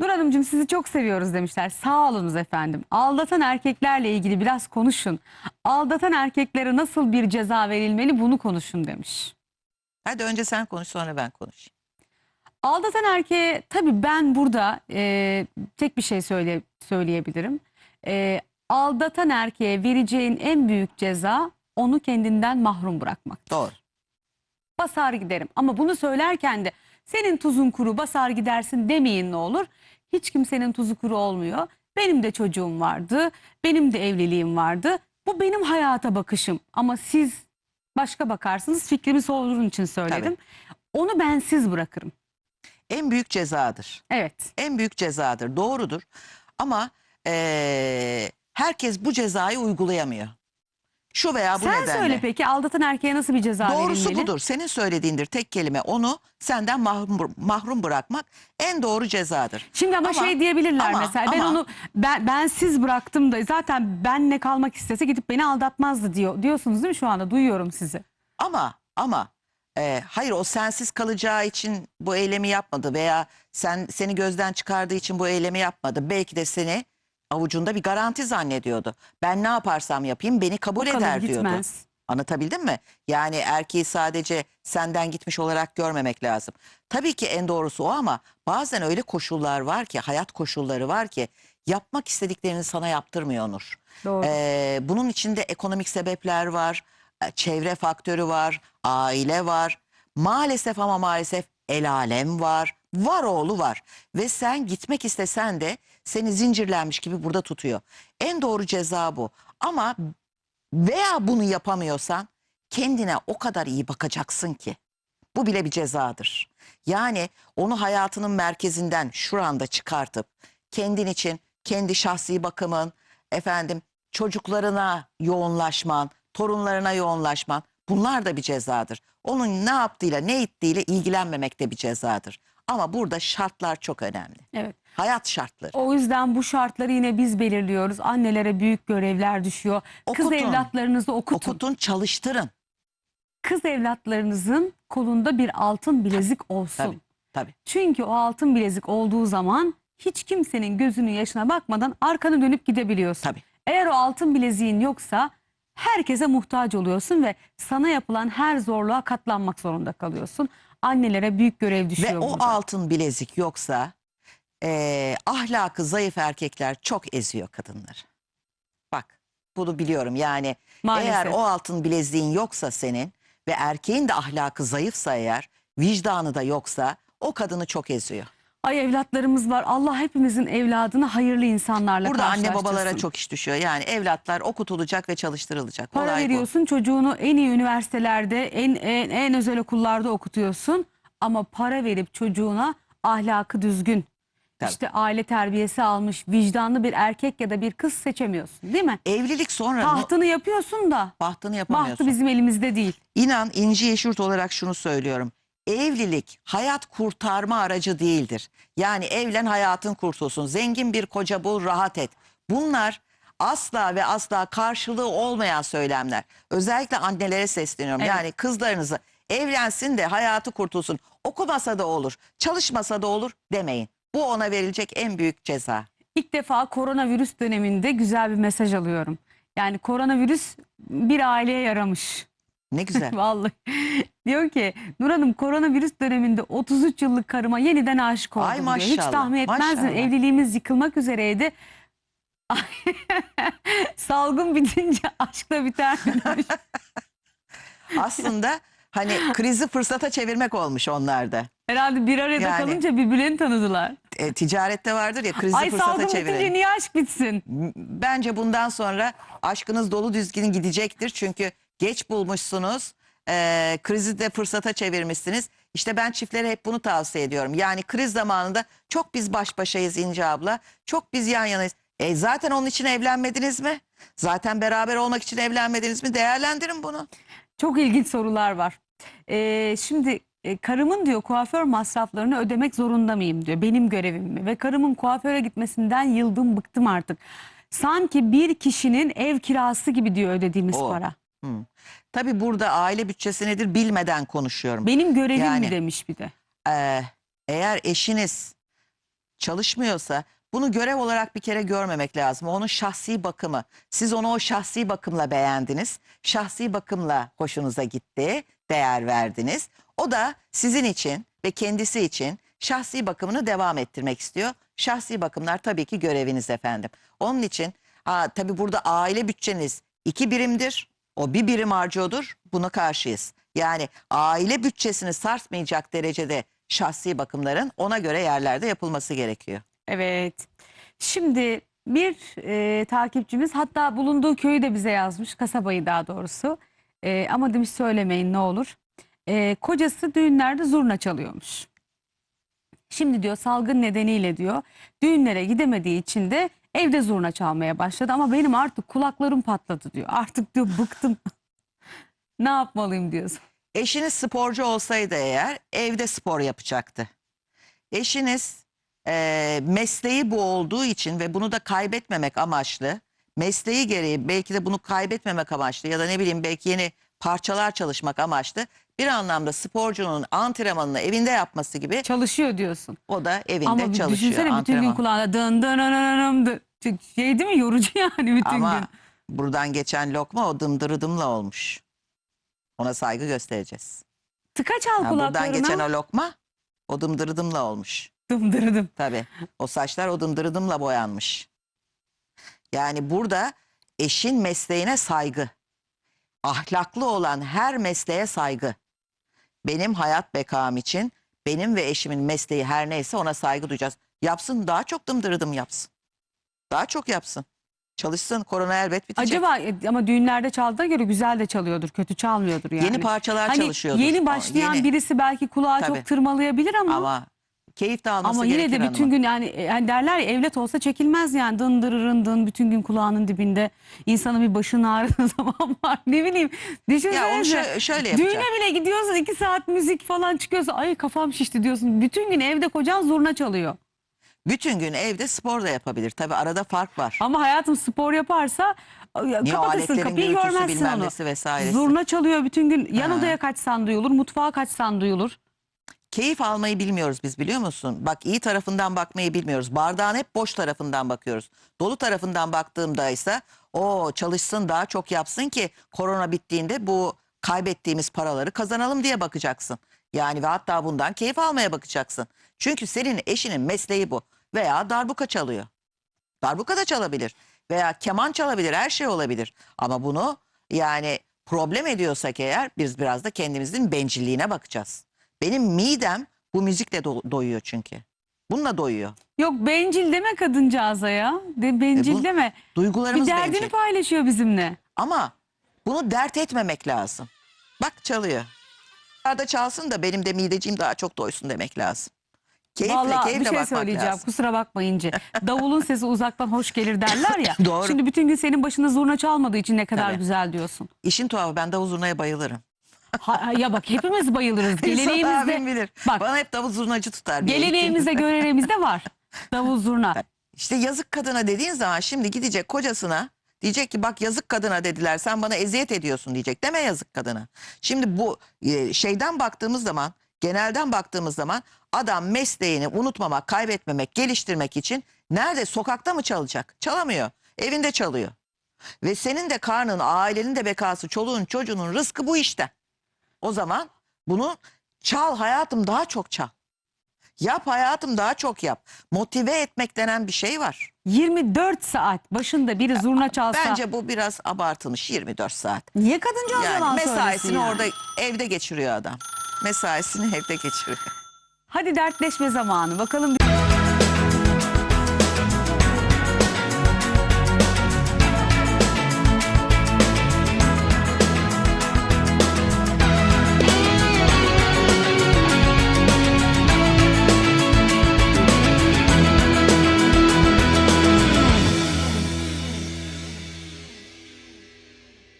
Nur Hanımcığım sizi çok seviyoruz demişler. Sağ olunuz efendim. Aldatan erkeklerle ilgili biraz konuşun. Aldatan erkeklere nasıl bir ceza verilmeli bunu konuşun demiş. Hadi önce sen konuş sonra ben konuşayım. Aldatan erkeğe tabii ben burada e, tek bir şey söyle, söyleyebilirim. E, aldatan erkeğe vereceğin en büyük ceza onu kendinden mahrum bırakmak. Doğru. Basar giderim ama bunu söylerken de senin tuzun kuru basar gidersin demeyin ne olur. Hiç kimsenin tuzu kuru olmuyor. Benim de çocuğum vardı, benim de evliliğim vardı. Bu benim hayata bakışım ama siz başka bakarsınız fikrimi sorduğun için söyledim. Onu ben siz bırakırım. En büyük cezadır. Evet. En büyük cezadır. Doğrudur. Ama eee, herkes bu cezayı uygulayamıyor. Şu veya bu Sen nedenle. söyle peki aldatan erkeğe nasıl bir ceza Doğrusu verilmeli? budur. Senin söylediğindir tek kelime. Onu senden mahrum, mahrum bırakmak en doğru cezadır. Şimdi ama, Ama- şey diyebilirler ama- mesela ben ama- onu ben, ben siz bıraktım da zaten benle kalmak istese gidip beni aldatmazdı diyor diyorsunuz değil mi şu anda duyuyorum sizi. Ama ama e, hayır o sensiz kalacağı için bu eylemi yapmadı veya sen seni gözden çıkardığı için bu eylemi yapmadı. Belki de seni avucunda bir garanti zannediyordu. Ben ne yaparsam yapayım beni kabul eder diyordu. gitmez. Anlatabildim mi? Yani erkeği sadece senden gitmiş olarak görmemek lazım. Tabii ki en doğrusu o ama bazen öyle koşullar var ki, hayat koşulları var ki yapmak istediklerini sana yaptırmıyor Nur. Doğru. Ee, bunun içinde ekonomik sebepler var, e, çevre faktörü var, aile var. Maalesef ama maalesef el alem var, var oğlu var. Ve sen gitmek istesen de seni zincirlenmiş gibi burada tutuyor. En doğru ceza bu. Ama veya bunu yapamıyorsan kendine o kadar iyi bakacaksın ki. Bu bile bir cezadır. Yani onu hayatının merkezinden şu anda çıkartıp kendin için kendi şahsi bakımın, efendim çocuklarına yoğunlaşman, torunlarına yoğunlaşman bunlar da bir cezadır. Onun ne yaptığıyla ne ettiğiyle ilgilenmemek de bir cezadır. Ama burada şartlar çok önemli. Evet. Hayat şartları. O yüzden bu şartları yine biz belirliyoruz. Annelere büyük görevler düşüyor. Kız Okutun. evlatlarınızı okutun. Okutun, çalıştırın. Kız evlatlarınızın kolunda bir altın bilezik olsun. Tabii, tabii. Çünkü o altın bilezik olduğu zaman hiç kimsenin gözünün yaşına bakmadan arkanı dönüp gidebiliyorsun. Tabii. Eğer o altın bileziğin yoksa herkese muhtaç oluyorsun ve sana yapılan her zorluğa katlanmak zorunda kalıyorsun. Annelere büyük görev düşüyor Ve o burada. altın bilezik yoksa eee, ahlakı zayıf erkekler çok eziyor kadınları. Bak bunu biliyorum yani Maalesef. eğer o altın bileziğin yoksa senin ve erkeğin de ahlakı zayıfsa eğer vicdanı da yoksa o kadını çok eziyor. Ay evlatlarımız var. Allah hepimizin evladını hayırlı insanlarla Burada anne babalara çok iş düşüyor. Yani evlatlar okutulacak ve çalıştırılacak. Para Olay bu. veriyorsun çocuğunu en iyi üniversitelerde en, en, en özel okullarda okutuyorsun. Ama para verip çocuğuna ahlakı düzgün, Tabii. işte aile terbiyesi almış, vicdanlı bir erkek ya da bir kız seçemiyorsun değil mi? Evlilik sonra Tahtını yapıyorsun da bahtını yapamıyorsun. bahtı bizim elimizde değil. İnan İnci Yeşurt olarak şunu söylüyorum. Evlilik hayat kurtarma aracı değildir. Yani evlen hayatın kurtulsun. Zengin bir koca bul rahat et. Bunlar asla ve asla karşılığı olmayan söylemler. Özellikle annelere sesleniyorum. Evet. Yani kızlarınızı evlensin de hayatı kurtulsun. Okumasa da olur, çalışmasa da olur demeyin. Bu ona verilecek en büyük ceza. İlk defa koronavirüs döneminde güzel bir mesaj alıyorum. Yani koronavirüs bir aileye yaramış. Ne güzel. Vallahi. Diyor ki Nur Hanım koronavirüs döneminde 33 yıllık karıma yeniden aşık oldum Ay diyor. Hiç maşallah, tahmin etmezdin. maşallah. Evliliğimiz yıkılmak üzereydi. Ay, Salgın bitince aşkla biter mi demiş. Aslında hani krizi fırsata çevirmek olmuş onlarda. Herhalde bir arada Yani. kalınca birbirlerini tanıdılar. E, ticarette vardır ya krizi Ay fırsata salgın çevirin. bitince niye aşk bitsin? Bence bundan sonra aşkınız dolu düzgün gidecektir. Çünkü geç bulmuşsunuz. Ee, krizi de fırsata çevirmişsiniz. İşte ben çiftlere hep bunu tavsiye ediyorum. Yani kriz zamanında çok biz baş başayız İnce abla. Çok biz yan yanayız. E zaten onun için evlenmediniz mi? Zaten beraber olmak için evlenmediniz mi? Değerlendirin bunu. Çok ilginç sorular var. Ee, şimdi e, karımın diyor kuaför masraflarını ödemek zorunda mıyım diyor. Benim görevim mi? Ve karımın kuaföre gitmesinden yıldım bıktım artık. Sanki bir kişinin ev kirası gibi diyor ödediğimiz O. para. Hı. Tabii burada aile bütçesi nedir bilmeden konuşuyorum. Benim görevim Yani- mi demiş bir de. Ee, eğer eşiniz çalışmıyorsa bunu görev olarak bir kere görmemek lazım. Onun şahsi bakımı. Siz onu o şahsi bakımla beğendiniz. Şahsi bakımla hoşunuza gitti, değer verdiniz. O da sizin için ve kendisi için şahsi bakımını devam ettirmek istiyor. Şahsi bakımlar tabii ki göreviniz efendim. Onun için ha, tabii burada aile bütçeniz iki birimdir. O bir birim harcıyordur. Buna karşıyız. Yani aile bütçesini sarsmayacak derecede şahsi bakımların ona göre yerlerde yapılması gerekiyor. Evet. Şimdi bir e, takipçimiz hatta bulunduğu köyü de bize yazmış. Kasabayı daha doğrusu. E, ama demiş söylemeyin ne olur. E, kocası düğünlerde zurna çalıyormuş. Şimdi diyor salgın nedeniyle diyor düğünlere gidemediği için de evde zurna çalmaya başladı. Ama benim artık kulaklarım patladı diyor. Artık diyor bıktım. ne yapmalıyım diyorsun. Eşiniz sporcu olsaydı eğer evde spor yapacaktı. Eşiniz eee, mesleği bu olduğu için ve bunu da kaybetmemek amaçlı, mesleği gereği belki de bunu kaybetmemek amaçlı ya da ne bileyim belki yeni parçalar çalışmak amaçlı bir anlamda sporcunun antrenmanını evinde yapması gibi Çalışıyor diyorsun. o da evinde Ama çalışıyor. düşünsene bütün gün antrenman. kulağına dın dın dın dın dın dın. Şey değil mi yorucu yani bütün Ama gün. buradan geçen lokma o dımdırıdımla olmuş. Ona saygı göstereceğiz. Tıka çal Ha, buradan kulaklarına. geçen o lokma o dımdırıdımla olmuş. Dımdırdım. Tabii. O saçlar o dımdırıdımla boyanmış. Yani burada eşin mesleğine saygı. Ahlaklı olan her mesleğe saygı. Benim hayat bekam için benim ve eşimin mesleği her neyse ona saygı duyacağız. Yapsın daha çok dımdırıdım yapsın. Daha çok yapsın. Çalışsın korona elbet bitecek. Acaba e, ama düğünlerde çaldığına göre güzel de çalıyordur. Kötü çalmıyordur yani. Yeni parçalar hani çalışıyordur. Yeni başlayan yeni. birisi belki kulağı Tabii. çok tırmalayabilir ama ama, Ama keyif de alması yine gerekir de bütün hanımın. gün yani, e, yani derler ya evlet olsa çekilmez yani dın dırırın dın bütün gün kulağının dibinde insanın bir başın ağrıdığı zaman var ne bileyim düşünsenize. Ya onu şö- şöyle yapacak. Düğüne bile gidiyorsun iki saat müzik falan çıkıyorsa ay kafam şişti diyorsun. Bütün gün evde kocan zurna çalıyor. Bütün gün evde spor da yapabilir. Tabii arada fark var. Ama hayatım spor yaparsa Niye kapatırsın kapıyı görmezsin onu. vesairesi. Zurna çalıyor bütün gün. Yan Ha. odaya kaçsan duyulur, mutfağa kaçsan duyulur. Keyif almayı bilmiyoruz biz biliyor musun? Bak iyi tarafından bakmayı bilmiyoruz. Bardağın hep boş tarafından bakıyoruz. Dolu tarafından baktığımda ise o çalışsın daha çok yapsın ki korona bittiğinde bu kaybettiğimiz paraları kazanalım diye bakacaksın. Yani ve hatta bundan keyif almaya bakacaksın. Çünkü senin eşinin mesleği bu. Veya darbuka çalıyor. Darbuka da çalabilir. Veya keman çalabilir. Her şey olabilir. Ama bunu yani problem ediyorsak eğer biz biraz da kendimizin bencilliğine bakacağız. Benim midem bu müzikle do- doyuyor çünkü. Bununla doyuyor. Yok bencil deme kadıncağıza ya. De, bencil E bu deme. Bir Duygularımız derdini bencil. paylaşıyor bizimle. Ama bunu dert etmemek lazım. Bak çalıyor. Arada çalsın da benim de mideciğim daha çok doysun demek lazım. Keyifle Vallahi keyifle bir şey bakmak söyleyeceğim. lazım. Kusura bakmayınca. Davulun sesi uzaktan hoş gelir derler ya. Doğru. Şimdi bütün gün senin başına zurna çalmadığı için ne kadar Tabii. güzel diyorsun. İşin tuhafı ben davul zurnaya bayılırım. Ha, ya bak hepimiz bayılırız. Abim Geleneğimizde, bilir. Bak. Bana hep davul zurnacı tutar. geleneğimizde, göreneğimizde var. Davul zurna. İşte yazık kadına dediğin zaman şimdi gidecek kocasına diyecek ki bak yazık kadına dediler sen bana eziyet ediyorsun diyecek. Deme yazık kadına. Şimdi bu e, şeyden baktığımız zaman genelden baktığımız zaman adam mesleğini unutmamak, kaybetmemek, geliştirmek için nerede sokakta mı çalacak? Çalamıyor. Evinde çalıyor. Ve senin de karnın, ailenin de bekası, çoluğun, çocuğunun rızkı bu işte. O zaman bunu çal hayatım daha çok çal. Yap hayatım daha çok yap. Motive etmek denen bir şey var. 24 saat başında biri zurna çalsa. Bence bu biraz abartılmış 24 saat. Niye kadıncağız Yani yalan mesaisini ya? orada evde geçiriyor adam. Mesaisini evde geçiriyor. Hadi dertleşme zamanı. Bakalım